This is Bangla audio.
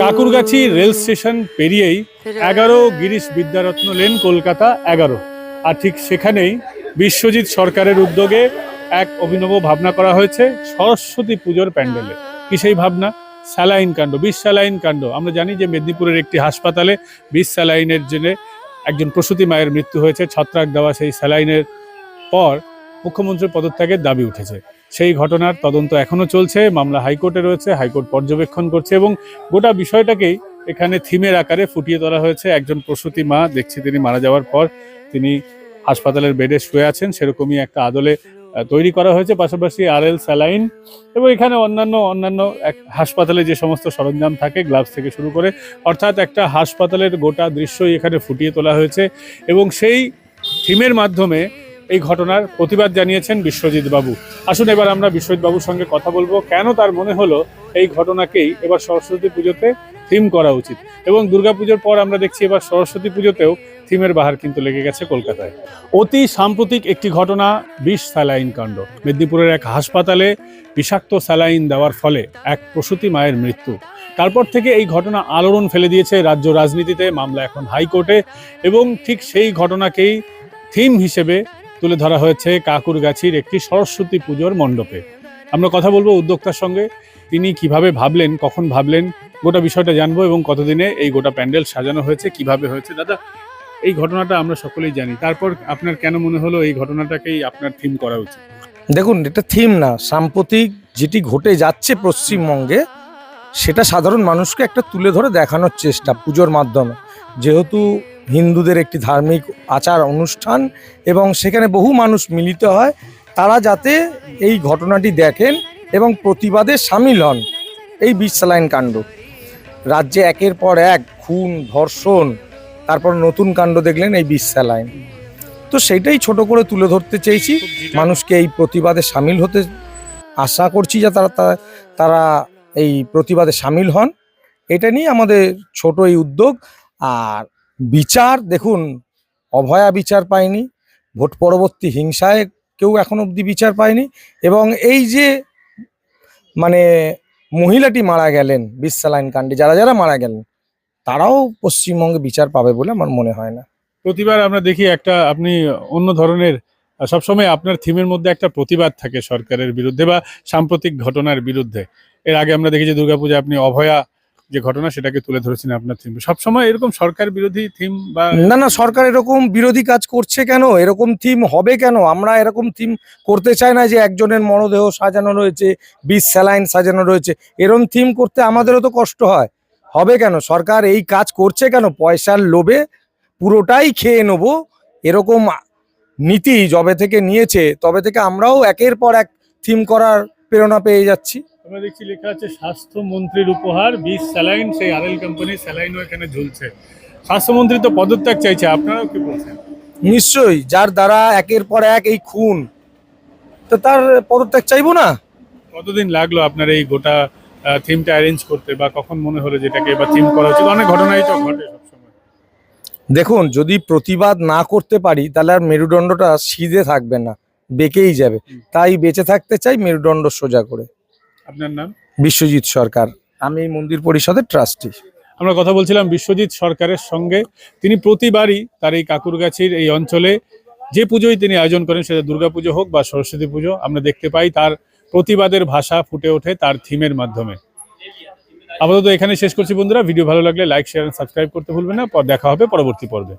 কাকুরগাছি রেল স্টেশন পেরিয়েই এগারো গিরিশ বিদ্যারত্ন লেন কলকাতা এগারো। আর ঠিক সেখানেই বিশ্বজিৎ সরকারের উদ্যোগে এক অভিনব ভাবনা করা হয়েছে সরস্বতী পুজোর প্যান্ডেলে। কি সেই ভাবনা? স্যালাইন কাণ্ড বিষ স্যালাইন কাণ্ড। আমরা জানি যে মেদিনীপুরের একটি হাসপাতালে বিষ স্যালাইনের জন্য একজন প্রসূতি মায়ের মৃত্যু হয়েছে ছত্রাক দেওয়া সেই স্যালাইনের পর মুখ্যমন্ত্রীর পদত্যাগের দাবি উঠেছে। সেই ঘটনার তদন্ত এখনও চলছে, মামলা হাইকোর্টে রয়েছে, হাইকোর্ট পর্যবেক্ষণ করছে এবং গোটা বিষয়টাকেই এখানে থিমের আকারে ফুটিয়ে তোলা হয়েছে। একজন প্রসূতি মা, দেখছি তিনি মারা যাওয়ার পর তিনি হাসপাতালের বেডে শুয়ে আছেন, সেরকমই একটা আদলে তৈরি করা হয়েছে, পাশাপাশি আর এল স্যালাইন এবং এখানে অন্যান্য অন্যান্য এক হাসপাতালে যে সমস্ত সরঞ্জাম থাকে, গ্লাভস থেকে শুরু করে, অর্থাৎ একটা হাসপাতালের গোটা দৃশ্যই এখানে ফুটিয়ে তোলা হয়েছে এবং সেই থিমের মাধ্যমে এই ঘটনার প্রতিবাদ জানিয়েছেন বিশ্বজিৎ বাবু। আসুন এবার আমরা বিশ্বজিৎ বাবুর সঙ্গে কথা বলব। কেন তার মনে হলো এই ঘটনাকেই এবার সরস্বতী পুজোতে থিম করা উচিত? এবং দুর্গাপুজোর পর আমরা দেখছি এবার সরস্বতী পুজোতেও থিমের বাহার কিন্তু লেগে গেছে কলকাতায়। অতি সাম্প্রতিক একটি ঘটনা, বিষ স্যালাইন কাণ্ড। মেদিনীপুরের এক হাসপাতালে বিষাক্ত স্যালাইন দেওয়ার ফলে এক প্রসূতি মায়ের মৃত্যু। তারপর থেকে এই ঘটনা আলোড়ন ফেলে দিয়েছে রাজ্য রাজনীতিতে, মামলা এখন হাইকোর্টে। এবং ঠিক সেই ঘটনাকেই থিম হিসেবে তুলে ধরা হয়েছে কাকুরগাছির একটি সরস্বতী পুজোর মণ্ডপে। আমরা কথা বলব উদ্যোক্তার সঙ্গে। তিনি কীভাবে ভাবলেন, কখন ভাবলেন, গোটা বিষয়টা জানব এবং কতদিনে এই গোটা প্যান্ডেল সাজানো হয়েছে, কীভাবে হয়েছে। দাদা, এই ঘটনাটা আমরা সকলেই জানি। তারপর আপনার কেন মনে হলো এই ঘটনাটাকেই আপনার থিম করা উচিত? দেখুন, এটা থিম না। সাম্প্রতিক যেটি ঘটে যাচ্ছে পশ্চিমবঙ্গে, সেটা সাধারণ মানুষকে একটা তুলে ধরে দেখানোর চেষ্টা পুজোর মাধ্যমে। যেহেতু হিন্দুদের একটি ধার্মিক আচার অনুষ্ঠান এবং সেখানে বহু মানুষ মিলিত হয়, তারা যাতে এই ঘটনাটি দেখেন এবং প্রতিবাদে সামিল হন। এই বিশ্বালাইন কাণ্ড। রাজ্যে একের পর এক খুন, ধর্ষণ, তারপর নতুন কাণ্ড দেখলেন এই বিশ্বালাইন তো সেইটাই ছোট করে তুলে ধরতে চেয়েছি। মানুষকে এই প্রতিবাদে সামিল হতে আশা করছি যে তারা তারা এই প্রতিবাদে সামিল হন। এটা নিয়ে আমাদের ছোট এই উদ্যোগ। আর বিচার, দেখুন, অভয়া বিচার পায়নি, ভোট পরবর্তী হিংসায় কেউ এখন অবধি বিচার পায়নি এবং এই যে মানে মহিলাটি মারা গেলেন বিশ্বালাইন কাণ্ডে, যারা যারা মারা গেলেন, তারাও পশ্চিমবঙ্গে বিচার পাবে বলে আমার মনে হয় না। প্রতিবার আমরা দেখি একটা, আপনি অন্য ধরনের, সবসময় আপনার থিমের মধ্যে একটা প্রতিবাদ থাকে সরকারের বিরুদ্ধে বা সাম্প্রতিক ঘটনার বিরুদ্ধে। এর আগে আমরা দেখি যে দুর্গাপূজা, আপনি অভয়া যে ঘটনা সেটাকে তুলে ধরেছেন আপনার থিম সবসময় এরকম সরকার বিরোধী থিম বা না না, সরকার এরকম বিরোধী কাজ করছে কেন? এরকম থিম হবে কেন? আমরা এরকম থিম করতে চাই না যে একজনের মরদেহ সাজানো রয়েছে, বিষ, স্যালাইন সাজানো রয়েছে। এরকম থিম করতে আমাদেরও তো কষ্ট হয়। হবে কেন? সরকার এই কাজ করছে কেন? পয়সার লোভে পুরোটাই খেয়ে নেব। এরকম নীতি যবে থেকে নিয়েছে, তবে থেকে আমরাও একের পর এক থিম করার প্রেরণা পেয়ে যাচ্ছি। আমরা দেখছি লেখা আছে স্বাস্থ্যমন্ত্রীর উপহার বিশ স্যালাইন সেই আরএল কোম্পানির স্যালাইনও এখানে ঝুলছে। স্বাস্থ্যমন্ত্রী তো পদত্যাগ চাইছে আপনারাও কি বলছেন? নিশ্চয়ই যার দ্বারা একের পর এক এই খুন। তো তার পদত্যাগ চাইব না? কতদিন লাগল আপনার এই গোটা থিমটা অ্যারেঞ্জ করতে বা কখন মনে হলো যেটাকে এবার থিম করা উচিত অনেক ঘটনাই তো ঘটে সবসময়। দেখুন যদি প্রতিবাদ না করতে পারি তাহলে আর মেরুদণ্ডটা সিধে থাকবে না বেঁকেই যাবে। তাই বেঁচে থাকতে চাই মেরুদণ্ড সোজা করে। আপনার নাম? বিশ্বজিৎ সরকার। আমি মন্দির পরিষদের ট্রাস্টি। আমরা কথা বলছিলাম বিশ্বজিৎ সরকারের সঙ্গে। তিনি প্রতিবারই তার এই কাকুরগাছির এই অঞ্চলে যে পুজোই তিনি আয়োজন করেন সেটা দুর্গাপুজো হোক বা সরস্বতী পুজো আমরা দেখতে পাই তার প্রতিবাদের ভাষা ফুটে ওঠে তার থিমের মাধ্যমে। আপাতত এখানে শেষ করছি বন্ধুরা। ভিডিও ভালো লাগলে লাইক শেয়ার সাবস্ক্রাইব করতে ভুলবেন না। পর দেখা হবে পরবর্তী পর্বে।